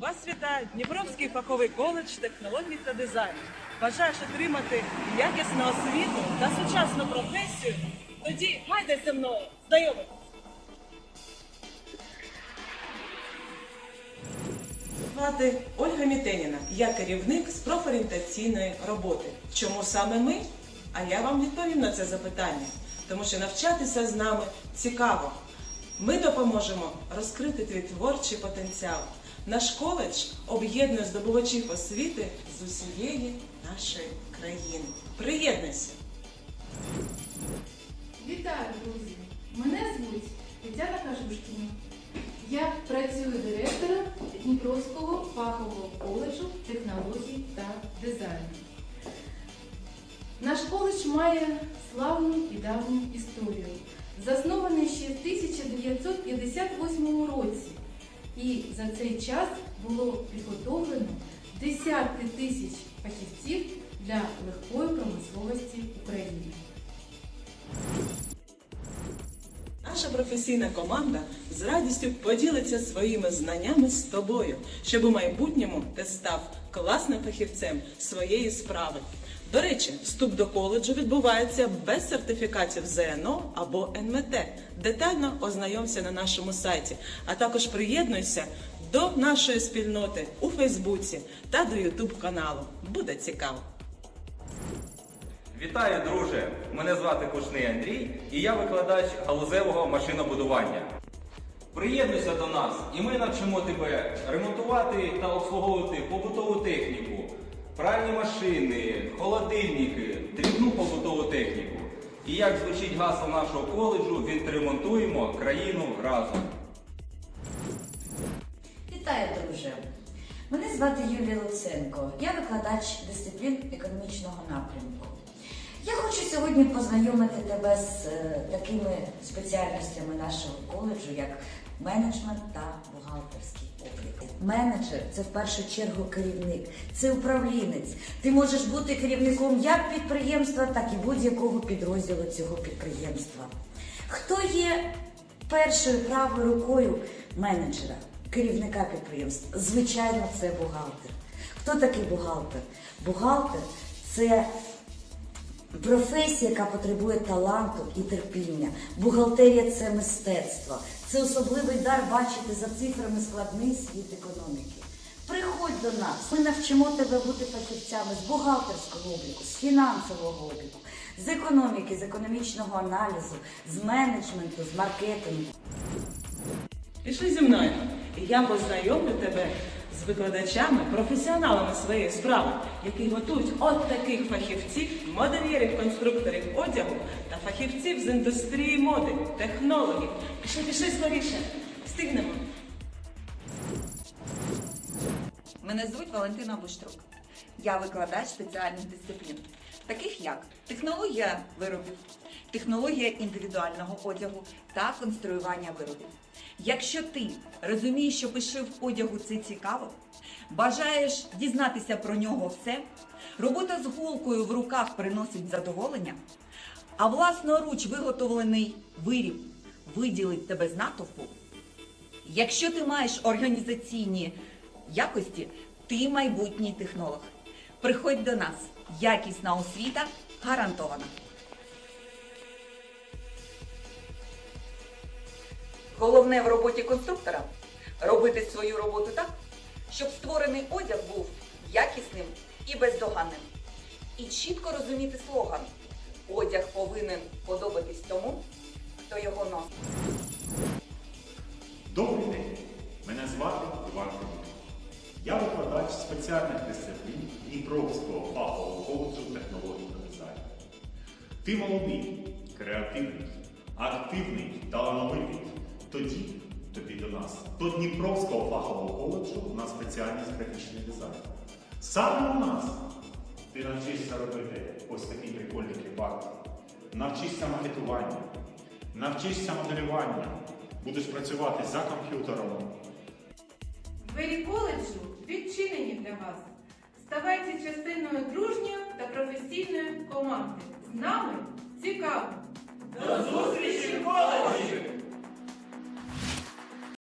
Вас вітає Дніпровський фаховий коледж технологій та дизайну. Бажаєш отримати якісну освіту та сучасну професію? Тоді гайде зі мною, знайомитись. Звати Ольга Мітеніна. Я керівник з профорієнтаційної роботи. Чому саме ми? А я вам відповім на це запитання, тому що навчатися з нами цікаво. Ми допоможемо розкрити твій творчий потенціал. Наш коледж об'єднує здобувачів освіти з усієї нашої країни. Приєднуйся! Вітаю, друзі! Мене звуть Тетяна Кажушкіна. Я працюю директором Дніпровського фахового коледжу технологій та дизайну. Наш коледж має славну і давню історію, заснований ще в 1958 році. І за цей час було підготовлено десятки тисяч фахівців для легкої промисловості України. Наша професійна команда з радістю поділиться своїми знаннями з тобою, щоб у майбутньому ти став класним фахівцем своєї справи. До речі, вступ до коледжу відбувається без сертифікатів ЗНО або НМТ. Детально ознайомся на нашому сайті, а також приєднуйся до нашої спільноти у Фейсбуці та до Ютуб каналу. Буде цікаво. Вітаю, друже! Мене звати Кушний Андрій і я викладач галузевого машинобудування. Приєднуйся до нас, і ми навчимо тебе ремонтувати та обслуговувати побутову техніку, пральні машини, холодильники, дрібну побутову техніку. І як звучить гасло нашого коледжу, відремонтуємо країну разом. Вітаю, друже! Мене звати Юлія Луценко. Я викладач дисциплін економічного напрямку. Я хочу сьогодні познайомити тебе з е, такими спеціальностями нашого коледжу, як менеджмент та бухгалтерський облік. Менеджер це в першу чергу керівник, це управлінець. Ти можеш бути керівником як підприємства, так і будь-якого підрозділу цього підприємства. Хто є першою правою рукою менеджера, керівника підприємства? Звичайно, це бухгалтер. Хто такий бухгалтер? Бухгалтер це професія, яка потребує таланту і терпіння. Бухгалтерія це мистецтво. Це особливий дар бачити за цифрами складний світ економіки. Приходь до нас, ми навчимо тебе бути фахівцями з бухгалтерського обліку, з фінансового обліку, з економіки, з економічного аналізу, з менеджменту, з маркетингу. Пішли зі мною, і я познайомлю тебе викладачами, професіоналами своєї справи, які готують от таких фахівців, модельєрів, конструкторів одягу та фахівців з індустрії моди, технологів. Пішли, пішли скоріше, встигнемо. Мене звуть Валентина Буштрук. Я викладач спеціальних дисциплін, таких як технологія виробів, технологія індивідуального одягу та конструювання виробів. Якщо ти розумієш, що пошив одягу це цікаво, бажаєш дізнатися про нього все, робота з голкою в руках приносить задоволення, а власноруч виготовлений виріб виділить тебе з натовпу, Якщо ти маєш організаційні якості, ти майбутній технолог. Приходь до нас. Якісна освіта гарантована. Головне в роботі конструктора робити свою роботу так, щоб створений одяг був якісним і бездоганним. І чітко розуміти слоган. Одяг повинен подобатись тому, хто його носить. Добрий день! Мене звати Іван Фомін. Я викладач спеціальних дисциплін Дніпровського фахового коледжу технологій та дизайну. Ти молодий, креативний, активний, талановитий. Тоді тобі до нас, до Дніпровського фахового коледжу на спеціальність графічний дизайн. Саме у нас ти навчишся робити ось такі прикольні кріпарки, навчишся макетуванню, навчишся моделюванню, будеш працювати за комп'ютером. Двері коледжу відчинені для вас. Ставайте частиною дружньої та професійної команди. З нами цікаво! До зустрічі